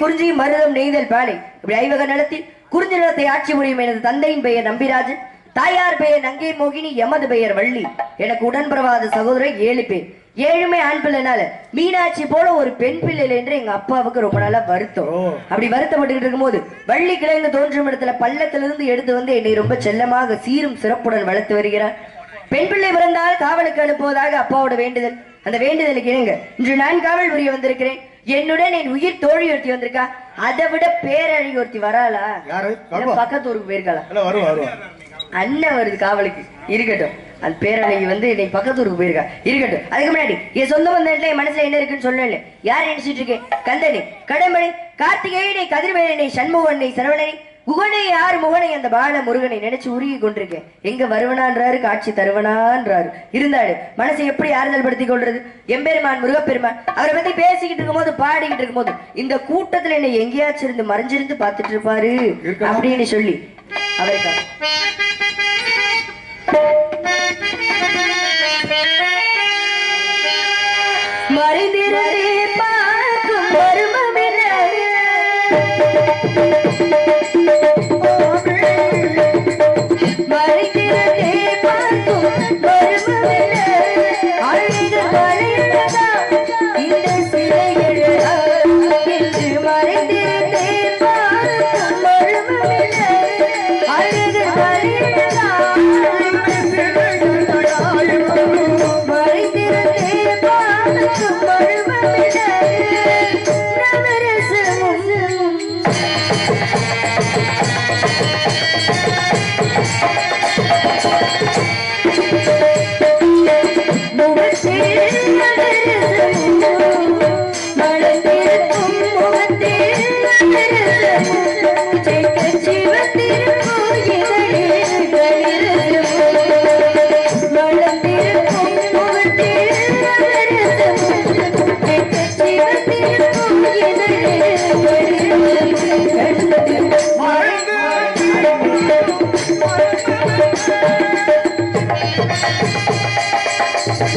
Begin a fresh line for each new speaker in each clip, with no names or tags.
குறிஞ்சி மருதம் நெய்தல் பாலை. இப்படி ஐவக நிலத்தில் குறிஞ்சி நிலத்தை ஆட்சி புரியும் எனது தந்தையின் பெயர் நம்பிராஜன். தாயார் பெயர் நங்கை மோகினி எமது பெயர் வள்ளி. எனக்கு உடன்பிரவாத சகோதரர் ஏழு பேர். ஏழுமே ஆண் பிள்ளைனால மீனாட்சி போல ஒரு பெண் பிள்ளை என்று எங்க அப்பாவுக்கு ரொம்ப நாளா வருத்தம். அப்படி வருத்தப்பட்டுக்கிட்டு இருக்கும்போது வள்ளி கிழங்கு தோன்றும் இடத்துல பள்ளத்திலிருந்து எடுத்து வந்து என்னை ரொம்ப செல்லமாக சீரும் சிறப்புடன் வளர்த்து வருகிறார். பெண் பிள்ளை பிறந்தால் காவலுக்கு அனுப்புவதாக அப்பாவோட வேண்டுதல். அந்த வேண்டுதலுக்கு இணங்க இன்று நான் காவல் புரிய வந்திருக்கிறேன். என்னுடன் என் உயிர் தோழி ஒருத்தி வந்திருக்கா. அதை விட பேரழகி ஒருத்தி வராளா? பக்கத்து ஊருக்கு போயிருக்காளா? அண்ணன் வருது காவலுக்கு. இருக்கட்டும். அந்த பேரழகி வந்து இன்னைக்கு பக்கத்து ஊருக்கு போயிருக்கா. இருக்கட்டும். அதுக்கு முன்னாடி என் சொந்த வந்த என் மனசுல என்ன இருக்குன்னு சொல்லல யார் நினைச்சிட்டு இருக்கேன் கந்தனி. கடம்பனை கார்த்திகேயனை கதிர்வேலனை சண்முகனை சரவணனை குகனை யார் முகனை அந்த பால முருகனை நினைச்சு உருகி கொண்டிருக்கேன் எங்க வருவனான்றாரு காட்சி தருவனான்றாரு இருந்தாரு மனசை எப்படி ஆறுதல் படுத்திக் கொள்றது எம்பெருமான் முருகப்பெருமான் அவரை பத்தி பேசிக்கிட்டு இருக்கும்போது பாடிக்கிட்டு இருக்கும்போது இந்த கூட்டத்துல என்னை எங்கேயாச்சும் இருந்து மறைஞ்சிருந்து பார்த்துட்டு இருப்பாரு. அப்படின்னு சொல்லி அவருக்காக மறைந்திருந்தே பார்க்கும் மர்மமில்லை.
thank you.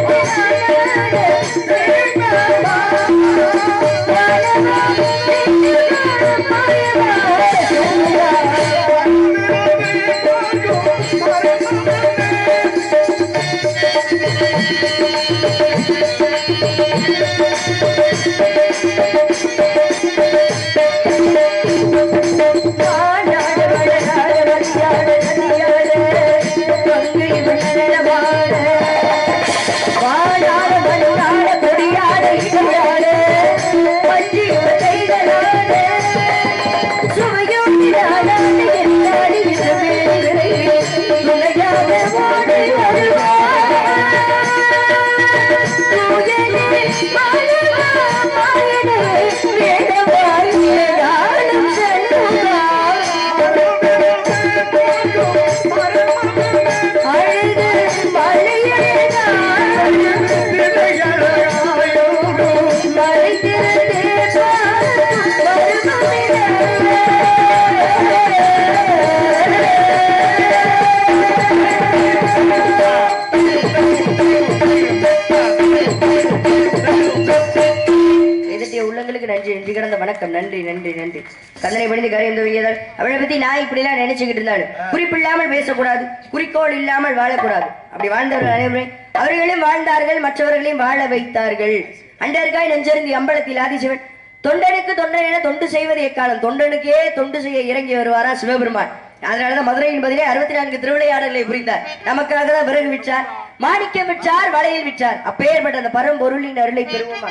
Yeah. சார் நன்றி நன்றி நன்றி. கந்தனை பணிந்து காரியம் துவங்கியதால் அவளை பத்தி நான் இப்படிலாம் நினைச்சுக்கிட்டு இருந்தாலும் குறிப்பில்லாமல் பேசக்கூடாது குறிக்கோள் இல்லாமல் வாழக்கூடாது. அப்படி வாழ்ந்தவர்கள் அனைவரும் அவர்களும் வாழ்ந்தார்கள் மற்றவர்களையும் வாழ வைத்தார்கள். அண்டர்காய் நெஞ்சருந்தி அம்பலத்தில் ஆதிசிவன் தொண்டனுக்கு தொண்டன் என தொண்டு செய்வது எக்காலம்? தொண்டனுக்கே தொண்டு செய்ய இறங்கி வருவாரா சிவபெருமான்? அதனாலதான் மதுரையின் பதிலே அறுபத்தி நான்கு திருவிளையாடல்களை புரிந்தார். நமக்காக தான் விறகு விற்றார் மாணிக்கம் விற்றார் வளையல் விற்றார். அப்பேற்பட்ட அந்த பரம்பொருளின் அருளை பெறுவோமா?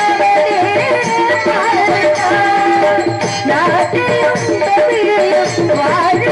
వారు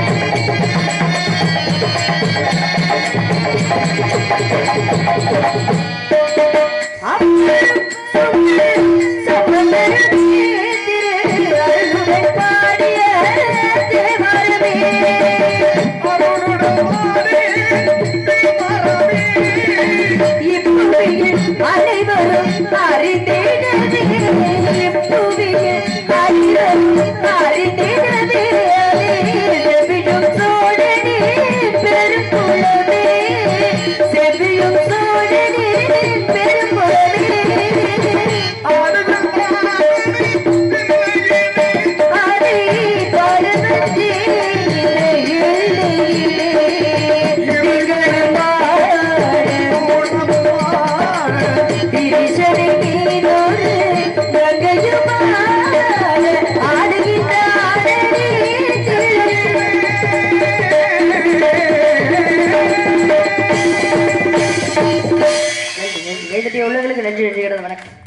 நன்றி நன்றி வணக்கம்.